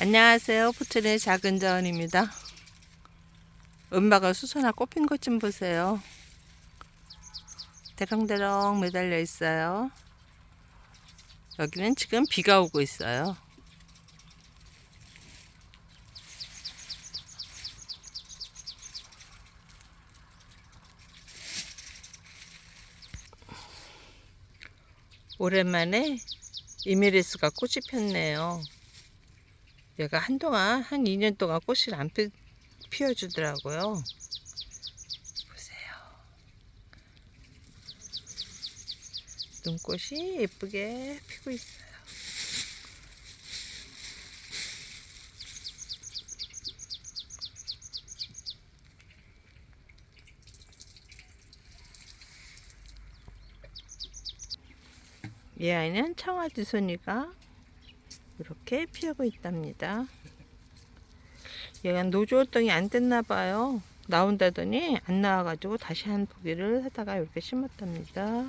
안녕하세요. 포천의 작은 자원입니다. 은마가 수선화 꽃핀 것 좀 보세요. 대렁대렁 매달려 있어요. 여기는 지금 비가 오고 있어요. 오랜만에 이메리스가 꽃이 폈네요. 얘가 한동안 한 2년 동안 꽃을 안 피, 피워주더라고요. 보세요. 눈꽃이 예쁘게 피고 있어요. 이 아이는 청아지손이가 이렇게 피하고 있답니다. 얘가 노조 활동이 안 됐나 봐요. 나온다더니 안 나와가지고 다시 한 포기를 하다가 이렇게 심었답니다.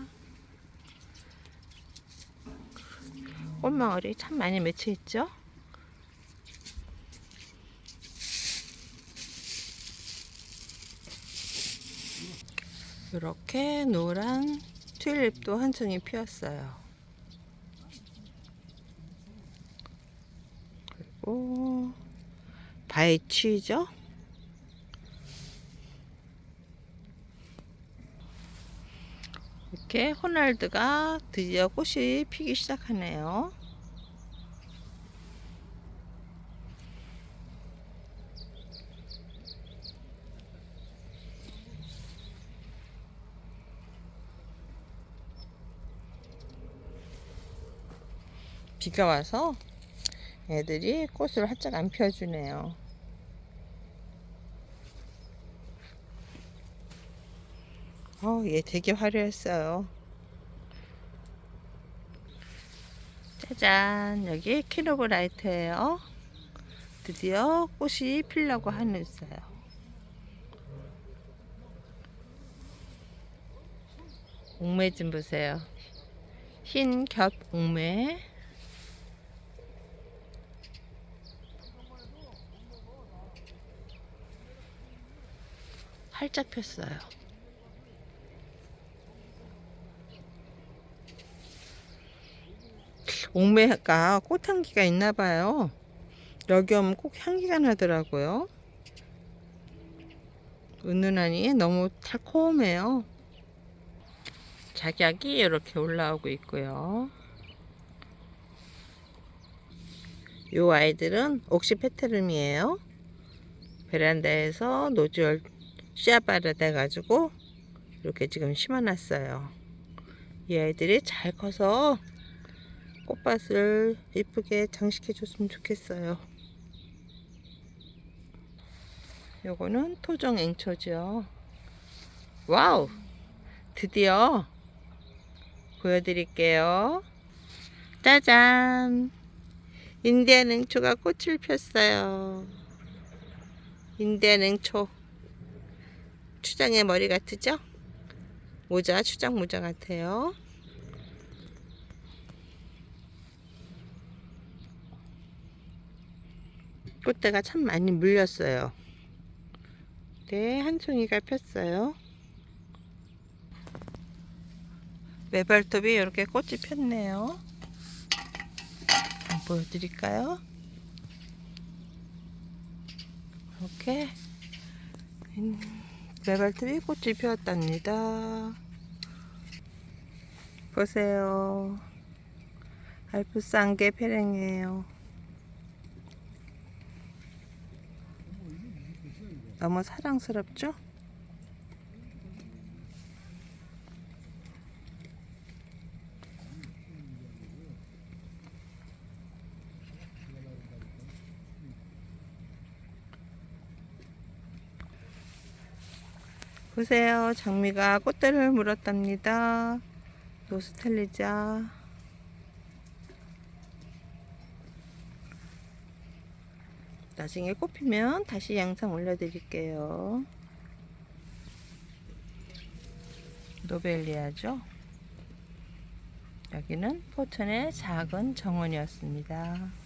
꽃망울이 참 많이 맺혀 있죠? 이렇게 노란 튤립도 한 송이 피었어요. 그리고 바이취죠? 이렇게 호날드가 드디어 꽃이 피기 시작하네요. 비가 와서 애들이 꽃을 활짝 안 펴주네요. 어, 얘 되게 화려했어요. 짜잔, 여기 키노브라이트예요. 드디어 꽃이 피려고 하는 있어요. 옥매 좀 보세요. 흰 겹 옥매. 활짝 폈어요. 옥매가 꽃향기가 있나 봐요. 여기 오면 꼭 향기가 나더라고요. 은은하니 너무 달콤해요. 작약이 이렇게 올라오고 있고요. 요 아이들은 옥시 페테름이에요. 베란다에서 노즐 씨앗발을 돼가지고 이렇게 지금 심어놨어요. 이 아이들이 잘 커서 꽃밭을 이쁘게 장식해 줬으면 좋겠어요. 요거는 토종 앵초죠. 와우! 드디어 보여드릴게요. 짜잔! 인디안 앵초가 꽃을 폈어요. 인디안 앵초. 추장의 머리 같으죠? 모자, 추장 모자 같아요. 꽃대가 참 많이 물렸어요. 네, 한 송이가 폈어요. 메발톱이 이렇게 꽃이 폈네요. 보여드릴까요? 이렇게 음, 메발톱이 꽃이 피었답니다. 보세요. 알프스 안개 페랭이에요. 너무 사랑스럽죠? 보세요. 장미가 꽃대를 물었답니다. 노스텔리자. 나중에 꽃피면 다시 영상 올려드릴게요. 노벨리아죠. 여기는 포천의 작은 정원이었습니다.